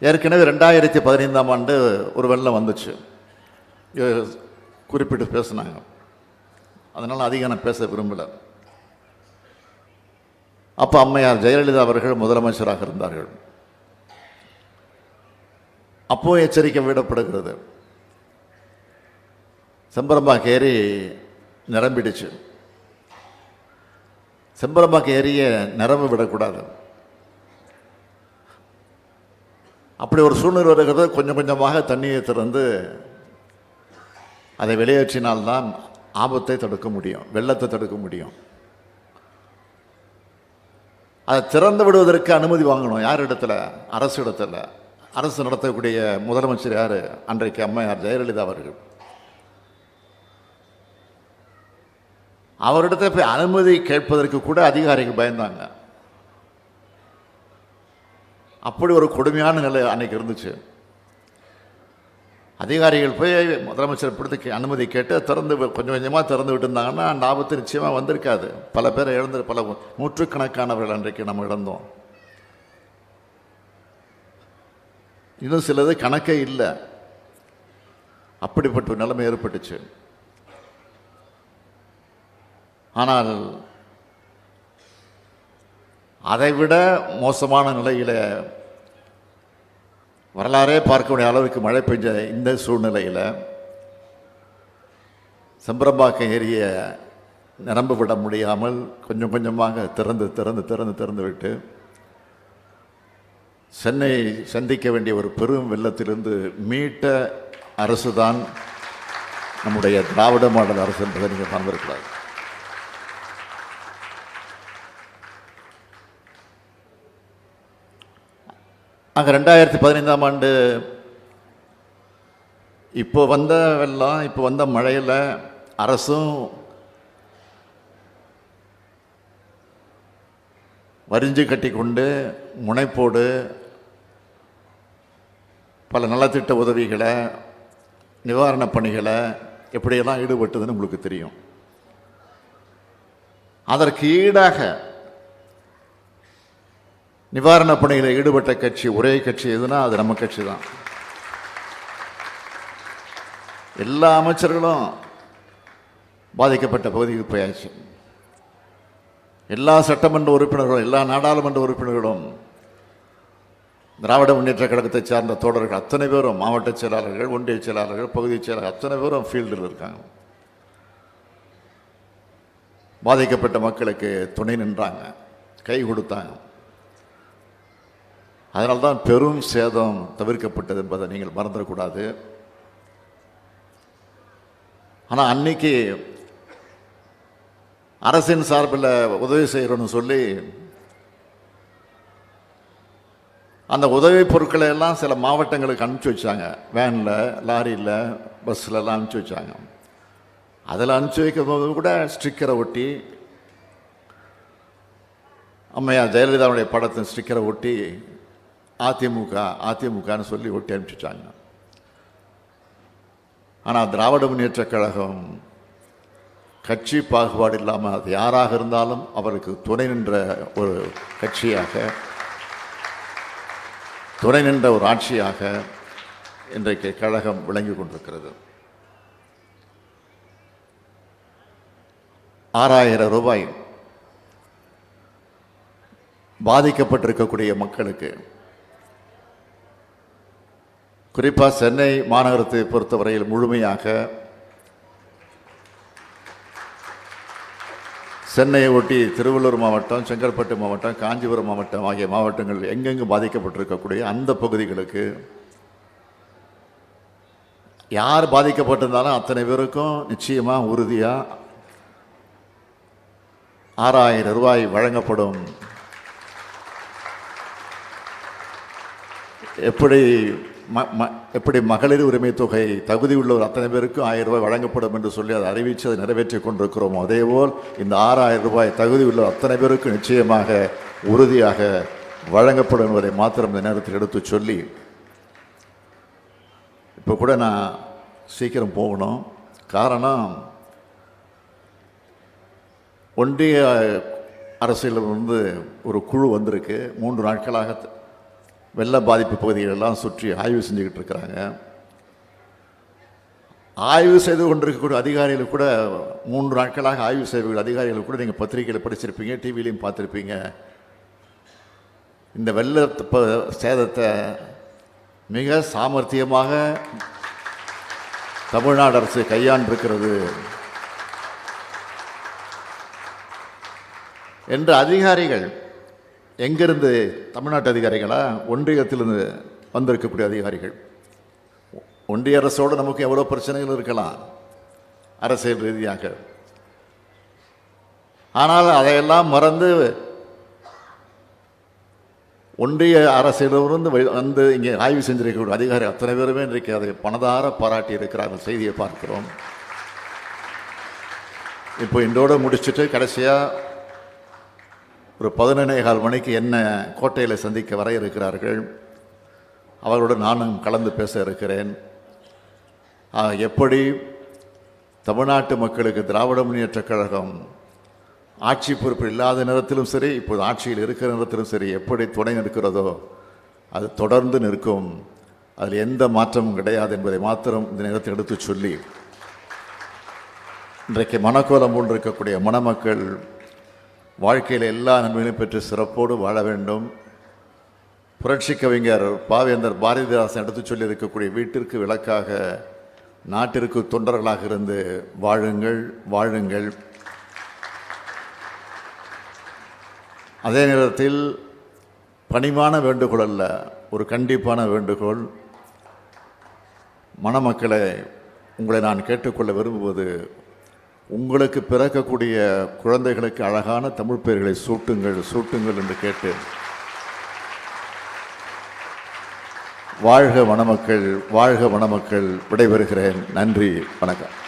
ஏற்கனவே ரெண்டாயிரத்தி பதினைந்தாம் ஆண்டு ஒரு வெள்ளம் வந்துச்சு. குறிப்பிட்டு பேசினாங்க. அதனால் அதிகம் நான் பேச விரும்பலை. அப்போ அம்மையார் ஜெயலலிதா அவர்கள் முதலமைச்சராக இருந்தார்கள். அப்போ எச்சரிக்கை விடப்படுகிறது. செம்பரம்பாக்கு ஏரி நிரம்பிடுச்சு. செம்பரம்பாக்கு ஏரியை நிரம்ப விடக்கூடாது. அப்படி ஒரு சூழ்நிலை வருகிறது கொஞ்சம் கொஞ்சமாக தண்ணியை திறந்து அதை வெளியேற்றினால்தான் ஆபத்தை தடுக்க முடியும் வெள்ளத்தை தடுக்க முடியும். அதை திறந்து விடுவதற்கு அனுமதி வாங்கணும். யார் இடத்துல? அரசு இடத்துல. அரசு நடத்தக்கூடிய முதலமைச்சர் யார்? அன்றைக்கு அம்மையார் ஜெயலலிதா அவர்கள். அவரிடத்தில் போய் அனுமதி கேட்பதற்கு கூட அதிகாரிகள் பயந்தாங்க. அப்படி ஒரு கொடுமையான நிலை அன்னைக்கு இருந்துச்சு. அதிகாரிகள் போய் முதலமைச்சர் பிடித்து அனுமதி கேட்டு திறந்து கொஞ்சம் கொஞ்சமாக திறந்து விட்டுருந்தாங்கன்னா அந்த ஆபத்து நிச்சயமாக வந்திருக்காது. பல பேர் இழந்து பல நூற்றுக்கணக்கானவர்கள் அன்றைக்கு நம்ம இழந்தோம். இன்னும் சிலது கணக்கே இல்லை. அப்படிப்பட்ட ஒரு நிலைமை ஏற்பட்டுச்சு. ஆனால் அதைவிட மோசமான நிலையில் வரலாறே பார்க்கக்கூடிய அளவுக்கு மழை பெஞ்ச இந்த சூழ்நிலையில் செம்பரம்பாக்கம் ஏரிய நிரம்ப விட முடியாமல் கொஞ்சம் கொஞ்சமாக திறந்து திறந்து திறந்து திறந்து விட்டு சென்னை சந்திக்க வேண்டிய ஒரு பெரும் வெள்ளத்திலிருந்து மீட்ட அரசு தான் நம்முடைய திராவிட மாடல் அரசு என்பதை நீங்கள் மறந்துருக்கூடாது அங்கே ரெண்டாயிரத்தி பதினைந்தாம் ஆண்டு இப்போ வந்த வெள்ளம் இப்போ வந்த மழையில் அரசும் வரிஞ்சு கட்டி கொண்டு முனைப்போடு பல நலத்திட்ட உதவிகளை நிவாரணப் பணிகளை எப்படியெல்லாம் ஈடுபட்டதுன்னு உங்களுக்கு தெரியும். அதற்கு ஈடாக நிவாரணப் பணியில் ஈடுபட்ட கட்சி ஒரே கட்சி எதுனா அது நம்ம கட்சி தான் எல்லா அமைச்சர்களும் பாதிக்கப்பட்ட பகுதிக்கு போயாச்சு. எல்லா சட்டமன்ற உறுப்பினர்களும் எல்லா நாடாளுமன்ற உறுப்பினர்களும் திராவிட முன்னேற்ற கழகத்தை சார்ந்த தோழர்கள் அத்தனை பேரும் மாவட்ட செயலாளர்கள் ஒன்றிய செயலாளர்கள் பகுதி செயலாளர்கள் அத்தனை பேரும் ஃபீல்டில் இருக்காங்க. பாதிக்கப்பட்ட மக்களுக்கு துணை நின்றாங்க. கை கொடுத்தாங்க. அதனால்தான் பெரும் சேதம் தவிர்க்கப்பட்டது என்பதை நீங்கள் மறந்துடக்கூடாது. ஆனால் அன்னைக்கு அரசின் சார்பில் உதவி செய்கிறோன்னு சொல்லி அந்த உதவி பொருட்களை எல்லாம் சில மாவட்டங்களுக்கு அனுப்பிச்சி வச்சாங்க. வேனில் லாரியில் பஸ்ஸில் எல்லாம் அனுப்பிச்சி வச்சாங்க. அதில் அனுப்பிச்சி வைக்கும் போது கூட ஸ்டிக்கரை ஒட்டி அம்மையார் ஜெயலலிதாவுடைய படத்தின் ஸ்டிக்கரை ஒட்டி அதிமுக அதிமுகன்னு சொல்லி ஒட்டி அனுப்பிச்சிட்டாங்க. ஆனால் திராவிட முன்னேற்ற கழகம் கட்சி பாகுபாடு இல்லாமல் அது யாராக இருந்தாலும் அவருக்கு துணை நின்ற ஒரு கட்சியாக துணை நின்ற ஒரு ஆட்சியாக இன்றைக்கு கழகம் விளங்கி கொண்டிருக்கிறது. ஆறாயிரம் ரூபாய் பாதிக்கப்பட்டிருக்கக்கூடிய மக்களுக்கு குறிப்பாக சென்னை மாநகரத்தை பொறுத்தவரையில் முழுமையாக சென்னையை ஒட்டி திருவள்ளூர் மாவட்டம் செங்கல்பட்டு மாவட்டம் காஞ்சிபுரம் மாவட்டம் ஆகிய மாவட்டங்கள் எங்கெங்கு பாதிக்கப்பட்டிருக்கக்கூடிய அந்த பகுதிகளுக்கு யார் பாதிக்கப்பட்டிருந்தாலும் அத்தனை பேருக்கும் நிச்சயமாக உறுதியாக ஆறாயிரம் ரூபாய் வழங்கப்படும். எப்படி ம ம எப்படி மகளிர் உரிமை தொகை தகுதி உள்ளவர் அத்தனை பேருக்கும் ஆயிரம் ரூபாய் வழங்கப்படும் என்று சொல்லி அதை அறிவித்து அதை நிறைவேற்றிக் கொண்டிருக்கிறோமோ? அதேபோல் இந்த ஆறாயிரம் ரூபாய் தகுதி உள்ள அத்தனை பேருக்கும் நிச்சயமாக உறுதியாக வழங்கப்படும் என்பதை மாத்திரம் இந்த நேரத்தில் எடுத்து சொல்லி இப்போ கூட நான் சீக்கிரம் போகணும். காரணம் ஒன்றிய அரசியலிருந்து ஒரு குழு வந்திருக்கு. மூன்று நாட்களாக வெள்ள பாதிப்பு பகுதிகளெல்லாம் சுற்றி ஆய்வு செஞ்சுக்கிட்டு இருக்கிறாங்க. ஆய்வு செய்து கொண்டிருக்கக்கூடிய அதிகாரிகள் கூட மூன்று நாட்களாக ஆய்வு செய்யக்கூடிய அதிகாரிகள் கூட நீங்கள் பத்திரிகையில் படிச்சிருப்பீங்க டிவிலையும் பார்த்துருப்பீங்க. இந்த வெள்ள ப- சேதத்தை மிக சாமர்த்தியமாக தமிழ்நாடு அரசு கையாண்டிருக்கிறது. என்று அதிகாரிகள் எங்கேருந்து தமிழ்நாட்டு அதிகாரிகளா? ஒன்றியத்திலிருந்து வந்திருக்கக்கூடிய அதிகாரிகள். ஒன்றிய அரசோடு நமக்கு எவ்வளோ பிரச்சனைகள் இருக்கலாம்? அரசியல் ரீதியாக. ஆனால் அதையெல்லாம் மறந்து ஒன்றிய அரசிடமிருந்து வந்து இங்கே ஆய்வு செஞ்சிருக்கக்கூடிய அதிகாரி அத்தனை பேருமே இன்றைக்கு அதை பணதார பாராட்டி இருக்கிறார்கள். செய்தியை பார்க்கிறோம். இப்போ இன்றோடு முடிச்சுட்டு கடைசியாக ஒரு பதினொன்னே கால் மணிக்கு என்ன கோட்டையில் சந்திக்க வர இருக்கிறார்கள்? அவர்களோடு நானும் கலந்து பேச இருக்கிறேன். எப்படி தமிழ்நாட்டு மக்களுக்கு திராவிட முன்னேற்றக் கழகம் ஆட்சி பொறுப்பு இல்லாத நேரத்திலும் சரி இப்போது ஆட்சியில் இருக்கிற நேரத்திலும் சரி எப்படி துணை நிற்கிறதோ அது தொடர்ந்து நிற்கும். அதில் எந்த மாற்றமும் கிடையாது என்பதை மாத்திரம் இந்த நேரத்தில் எடுத்துச் சொல்லி இன்றைக்கு மனக்கோலம் போன்று இருக்கக்கூடிய மணமக்கள் வாழ்க்கையில் எல்லா நன்மைகளையும் பெற்று சிறப்போடு வாழ வேண்டும். புரட்சி கவிஞர் பாவேந்தர் பாரதிதாசன் எடுத்து சொல்லியிருக்கக்கூடிய வீட்டிற்கு விளக்காக நாட்டிற்கு தொண்டர்களாக இருந்து வாழுங்கள் வாழுங்கள். அதே நேரத்தில் பணிவான வேண்டுகோள் அல்ல ஒரு கண்டிப்பான வேண்டுகோள். மணமக்களை உங்களை நான் கேட்டுக்கொள்ள விரும்புவது உங்களுக்கு பிறக்கக்கூடிய குழந்தைகளுக்கு அழகான தமிழ் பெயர்களை சூட்டுங்கள் சூட்டுங்கள் என்று கேட்டு வாழ்க வனமக்கள் வாழ்க வனமக்கள் விடைபெறுகிறேன். நன்றி வணக்கம்.